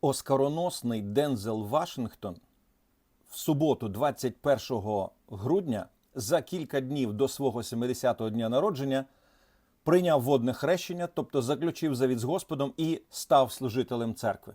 Оскароносний Дензел Вашингтон в суботу, 21 грудня, за кілька днів до свого 70-го дня народження, прийняв водне хрещення, тобто заключив завіт з Господом і став служителем церкви.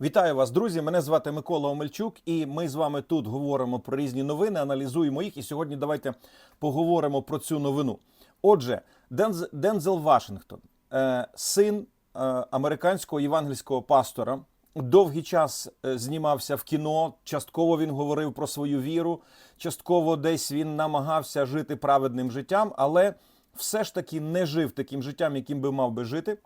Вітаю вас, друзі! Мене звати Микола Омельчук, і ми з вами тут говоримо про різні новини, аналізуємо їх. І сьогодні давайте поговоримо про цю новину. Отже, Денз- Дензел Вашингтон, е, син е, американського євангельського пастора, довгий час е, знімався в кіно. Частково він говорив про свою віру, частково десь він намагався жити праведним життям, але все ж таки не жив таким життям, яким би мав би жити.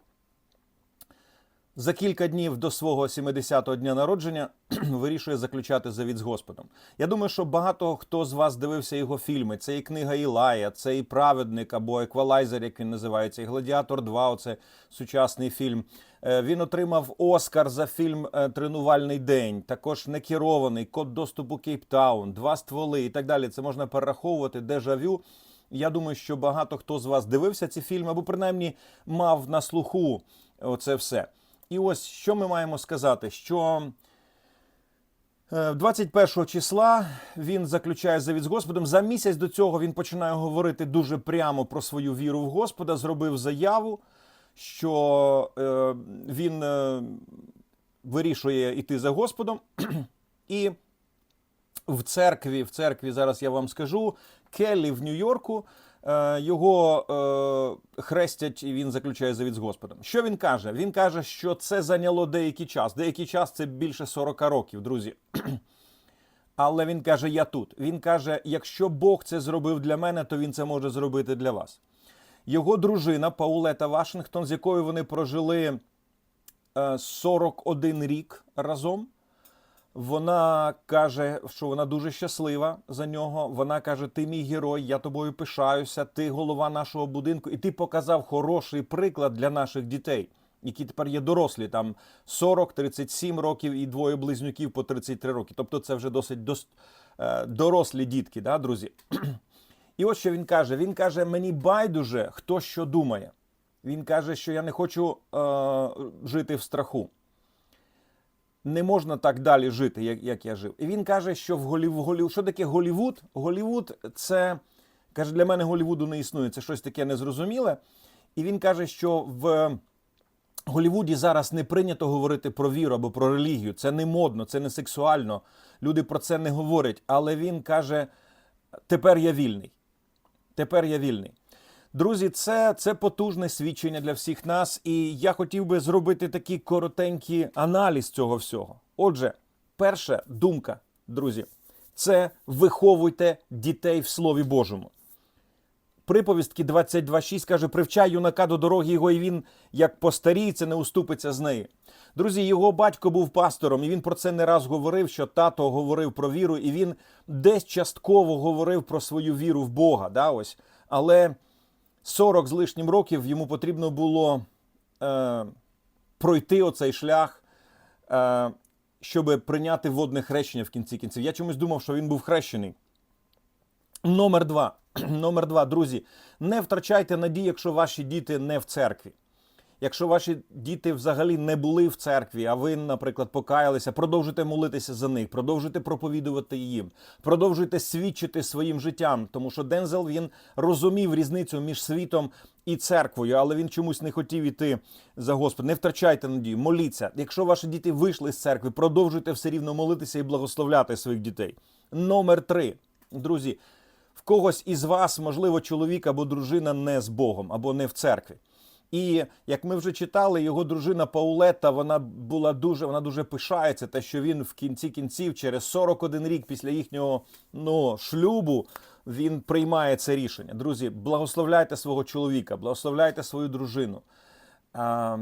За кілька днів до свого 70-го дня народження вирішує заключати завіт з Господом. Я думаю, що багато хто з вас дивився його фільми. Це і книга Ілая, це і праведник або еквалайзер, як він називається, і Гладіатор 2, оце сучасний фільм. Е, Він отримав Оскар за фільм е, Тренувальний день, також некерований, код доступу Кейптаун, два стволи і так далі. Це можна перераховувати, дежавю. Я думаю, що багато хто з вас дивився ці фільми, або принаймні мав на слуху оце все. І ось що ми маємо сказати, що е, 21 числа він заключає завіт з Господом. За місяць до цього він починає говорити дуже прямо про свою віру в Господа, зробив заяву, що е, він е, вирішує йти за Господом. І в церкві, в церкві зараз я вам скажу, Келлі в Нью-Йорку. е, Його е, хрестять і він заключає завіт з Господом. Що він каже? Він каже, що це зайняло деякий час. Деякий час це більше 40 років, друзі. Але він каже: Я тут. Він каже: якщо Бог це зробив для мене, то він це може зробити для вас. Його дружина Паулета Вашингтон, з якою вони прожили е, 41 рік разом. Вона каже, що вона дуже щаслива за нього. Вона каже: Ти мій герой, я тобою пишаюся, ти голова нашого будинку, і ти показав хороший приклад для наших дітей, які тепер є дорослі, там 40, 37 років і двоє близнюків по 33 роки. Тобто це вже досить дос- е, дорослі дітки, да, друзі. І ось що він каже: він каже: мені байдуже, хто що думає. Він каже, що я не хочу е, жити в страху не можна так далі жити, як, як я жив. І він каже, що в Голів, Голів, що таке Голівуд? Голівуд це каже, для мене Голівуду не існує, це щось таке незрозуміле. І він каже, що в Голівуді зараз не прийнято говорити про віру або про релігію. Це не модно, це не сексуально. Люди про це не говорять. Але він каже: тепер я вільний. Тепер я вільний. Друзі, це, це потужне свідчення для всіх нас, і я хотів би зробити такий коротенький аналіз цього всього. Отже, перша думка, друзі, це виховуйте дітей в Слові Божому. Приповістки 22.6 каже: привчай юнака до дороги його, і він, як постаріється, не уступиться з неї. Друзі, його батько був пастором, і він про це не раз говорив, що тато говорив про віру, і він десь частково говорив про свою віру в Бога. Да, ось. Але 40 з лишнім років йому потрібно було е, пройти оцей шлях, е, щоб прийняти водне хрещення в кінці кінців. Я чомусь думав, що він був хрещений. Номер два. Номер два, друзі, не втрачайте надії, якщо ваші діти не в церкві. Якщо ваші діти взагалі не були в церкві, а ви, наприклад, покаялися, продовжуйте молитися за них, продовжуйте проповідувати їм, продовжуйте свідчити своїм життям, тому що Дензел він розумів різницю між світом і церквою, але він чомусь не хотів іти за Господа. Не втрачайте надію, моліться. Якщо ваші діти вийшли з церкви, продовжуйте все рівно молитися і благословляти своїх дітей. Номер три, друзі, когось із вас, можливо, чоловік або дружина не з Богом або не в церкві. І як ми вже читали, його дружина Паулета, вона була дуже, вона дуже пишається, те, що він в кінці кінців, через 41 рік після їхнього ну, шлюбу, він приймає це рішення. Друзі, благословляйте свого чоловіка, благословляйте свою дружину. А,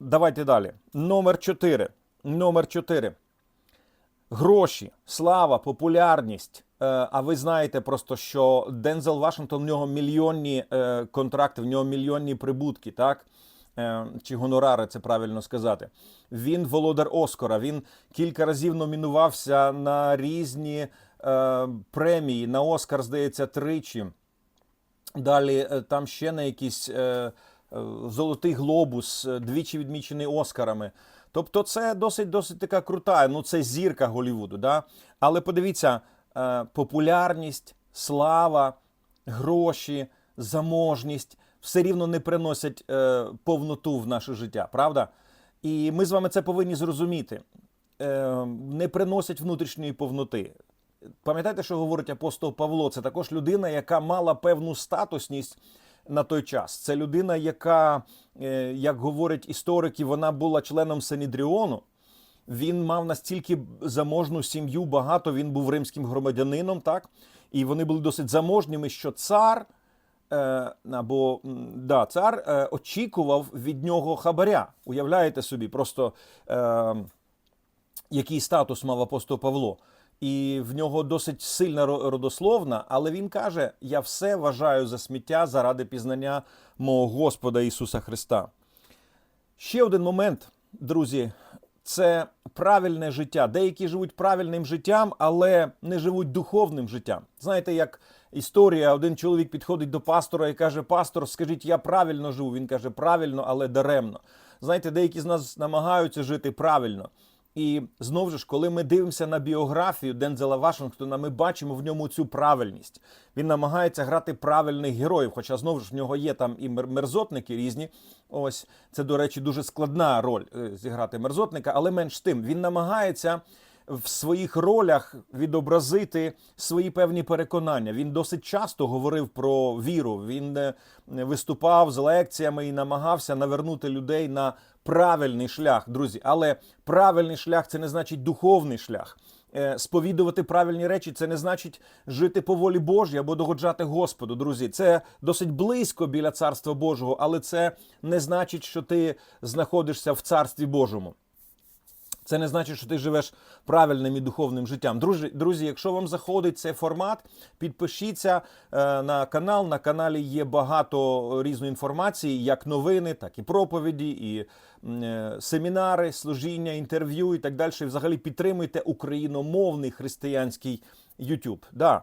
давайте далі. Номер 4. Номер 4 гроші, слава, популярність. Е, А ви знаєте просто, що Дензел Вашингтон в нього мільйонні е, контракти, в нього мільйонні прибутки, так? Е, Чи гонорари, це правильно сказати. Він володар Оскара. Він кілька разів номінувався на різні премії. На Оскар, здається, тричі. Далі там ще на якісь Золотий глобус, двічі відмічений Оскарами. Тобто, це досить досить така крута. Ну, це зірка Голівуду. Да? Але подивіться, е, популярність, слава, гроші, заможність все рівно не приносять е, повноту в наше життя, правда? І ми з вами це повинні зрозуміти. Е, не приносять внутрішньої повноти. Пам'ятаєте, що говорить апостол Павло? Це також людина, яка мала певну статусність на той час. Це людина, яка, е, як говорять історики, вона була членом Синідріону. Він мав настільки заможну сім'ю, багато він був римським громадянином, так? І вони були досить заможніми, що цар е, або да, цар е, очікував від нього хабаря. Уявляєте собі, просто який статус мав апостол Павло. І в нього досить сильна ро- родословна, але він каже: Я все вважаю за сміття заради пізнання мого Господа Ісуса Христа. Ще один момент, друзі, це правильне життя. Деякі живуть правильним життям, але не живуть духовним життям. Знаєте, як історія, один чоловік підходить до пастора і каже: Пастор, скажіть, я правильно живу. Він каже, правильно, але даремно. Знаєте, деякі з нас намагаються жити правильно. І знову ж, коли ми дивимося на біографію Дензела Вашингтона, ми бачимо в ньому цю правильність. Він намагається грати правильних героїв. Хоча знову ж в нього є там і мер- мерзотники різні. Ось це, до речі, дуже складна роль е, зіграти мерзотника, але менш тим він намагається в своїх ролях відобразити свої певні переконання. Він досить часто говорив про віру. Він е, виступав з лекціями і намагався навернути людей на правильний шлях, друзі. Але правильний шлях це не значить духовний шлях. Е, Сповідувати правильні речі це не значить жити по волі Божій або догоджати Господу, друзі. Це досить близько біля царства Божого, але це не значить, що ти знаходишся в царстві Божому. Це не значить, що ти живеш правильним і духовним життям. Друзі, друзі, якщо вам заходить цей формат, підпишіться е, на канал. На каналі є багато різної інформації, як новини, так і проповіді, і е, семінари, служіння, інтерв'ю і так далі. І взагалі підтримуйте україномовний християнський YouTube. Да.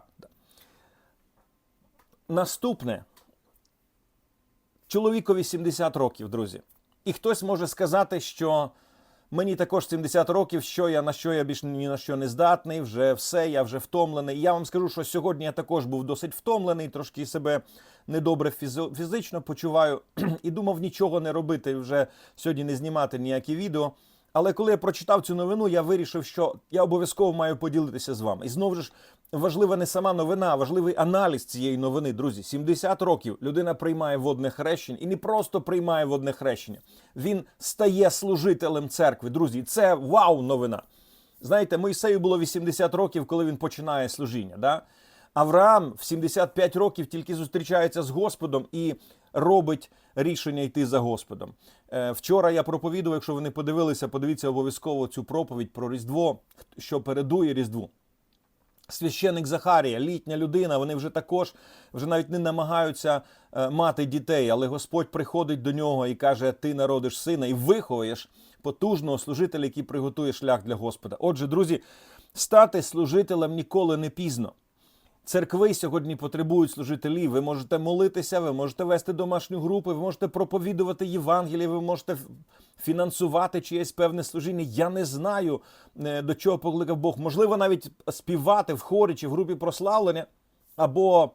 Наступне. Чоловікові 70 років, друзі. І хтось може сказати, що мені також 70 років, що я на що я більш ні на що не здатний, вже все, я вже втомлений. Я вам скажу, що сьогодні я також був досить втомлений, трошки себе недобре фізично почуваю і думав нічого не робити, вже сьогодні не знімати ніякі відео. Але коли я прочитав цю новину, я вирішив, що я обов'язково маю поділитися з вами. І знову ж важлива не сама новина, а важливий аналіз цієї новини, друзі. 70 років людина приймає водне хрещення і не просто приймає водне хрещення. Він стає служителем церкви. Друзі, це вау новина. Знаєте, Мойсею було 80 років, коли він починає служіння. Да? Авраам в 75 років тільки зустрічається з Господом і робить рішення йти за Господом. Е, Вчора я проповідував, якщо ви не подивилися, подивіться обов'язково цю проповідь про Різдво, що передує Різдву. Священик Захарія, літня людина, вони вже також вже навіть не намагаються е, мати дітей, але Господь приходить до нього і каже: Ти народиш сина і виховуєш потужного служителя, який приготує шлях для Господа. Отже, друзі, стати служителем ніколи не пізно. Церкви сьогодні потребують служителів. Ви можете молитися, ви можете вести домашню групу, ви можете проповідувати Євангеліє, ви можете фінансувати чиєсь певне служіння. Я не знаю, е, до чого покликав Бог. Можливо, навіть співати в хорі чи в групі прославлення, або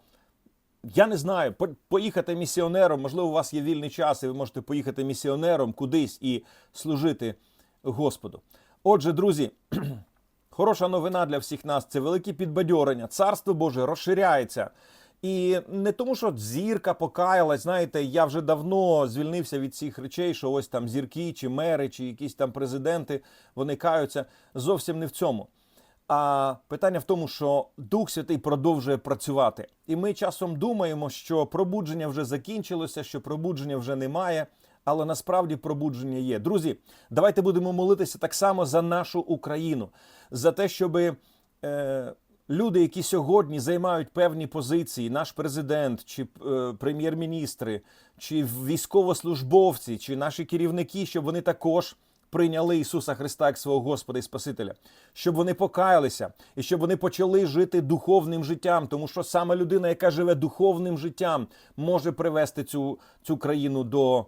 я не знаю, поїхати місіонером. Можливо, у вас є вільний час, і ви можете поїхати місіонером кудись і служити Господу. Отже, друзі. Хороша новина для всіх нас це велике підбадьорення. Царство Боже розширяється. І не тому, що зірка покаялась, знаєте, я вже давно звільнився від цих речей, що ось там зірки, чи мери, чи якісь там президенти вони каються. Зовсім не в цьому. А питання в тому, що Дух Святий продовжує працювати. І ми часом думаємо, що пробудження вже закінчилося, що пробудження вже немає. Але насправді пробудження є. Друзі, давайте будемо молитися так само за нашу Україну, за те, щоб е, люди, які сьогодні займають певні позиції, наш президент, чи е, прем'єр-міністри, чи військовослужбовці, чи наші керівники, щоб вони також прийняли Ісуса Христа як свого Господа і Спасителя, щоб вони покаялися і щоб вони почали жити духовним життям, тому що саме людина, яка живе духовним життям, може привести цю, цю країну до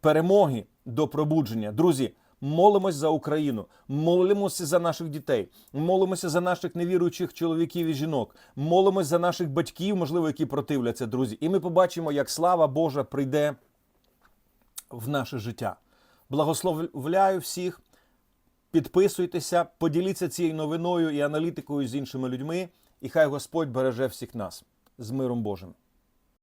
перемоги, до пробудження. Друзі. Молимось за Україну, молимося за наших дітей, молимося за наших невіруючих чоловіків і жінок, молимось за наших батьків, можливо, які противляться, друзі. І ми побачимо, як слава Божа прийде в наше життя. Благословляю всіх. Підписуйтеся, поділіться цією новиною і аналітикою з іншими людьми, і хай Господь береже всіх нас з миром Божим.